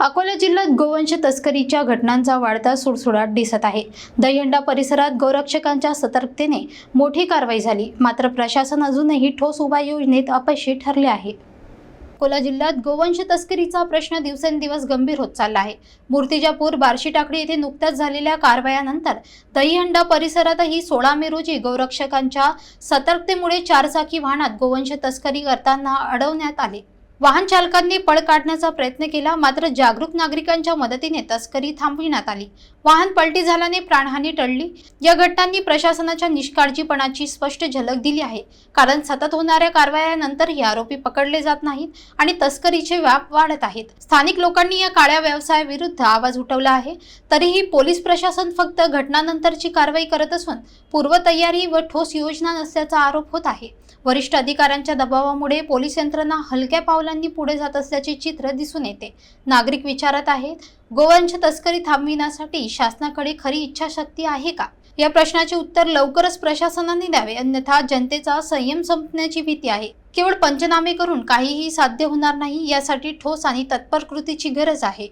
अकोला जिल्ह्यात गोवंश तस्करीच्या घटनांचा वाढता सुडसुडाट दिसत आहे. दहीहंडा परिसरात गोरक्षकांच्या सतर्कतेने मोठी कारवाई झाली. मात्र प्रशासन अजूनही ठोस उपाययोजनेत अपयशी ठरले आहे. अकोला जिल्ह्यात गोवंश तस्करीचा प्रश्न दिवसेंदिवस गंभीर होत चालला आहे. मूर्तिजापूर बार्शी टाकडी येथे नुकत्याच झालेल्या कारवायानंतर दहीहंडा परिसरातही सोळा मे रोजी गोरक्षकांच्या सतर्कतेमुळे चारचाकी वाहनात गोवंश तस्करी करताना अडवण्यात आले. वाहन चालकांनी पळ काढण्याचा प्रयत्न केला मात्र जागरूक नागरिकांच्या मदतीने तस्करी थांबविण्यात आली. वाहन पलटी झाल्याने प्राणहानी टळली. या घटनांनी प्रशासनाच्या निष्काळजीपणाची स्पष्ट झलक दिली आहे. कारण सतत होणाऱ्या कारवायानंतरही आरोपी पकडले जात नाहीत आणि तस्करीचे व्याप वाढत आहेत. स्थानिक लोकांनी या काळ्या व्यवसायाविरुद्ध आवाज उठवला आहे. तरीही पोलीस प्रशासन फक्त घटनानंतरची कारवाई करत असून पूर्वतयारी व ठोस योजना नसल्याचा आरोप होत आहे. वरिष्ठ अधिकाऱ्यांच्या दबावामुळे पोलीस यंत्रणा हलक्या पावलांनी पुढे जात असल्याचे चित्र दिसून येते. नागरिक विचारत आहेत गोवंश तस्करी थांबविण्यासाठी शासनाकडे खरी इच्छाशक्ती आहे का? या प्रश्नाचे उत्तर लवकरच प्रशासनाने द्यावे अन्यथा जनतेचा संयम संपण्याची भीती आहे. केवळ पंचनामे करून काहीही साध्य होणार नाही यासाठी ठोस आणि तत्पर कृतीची गरज आहे.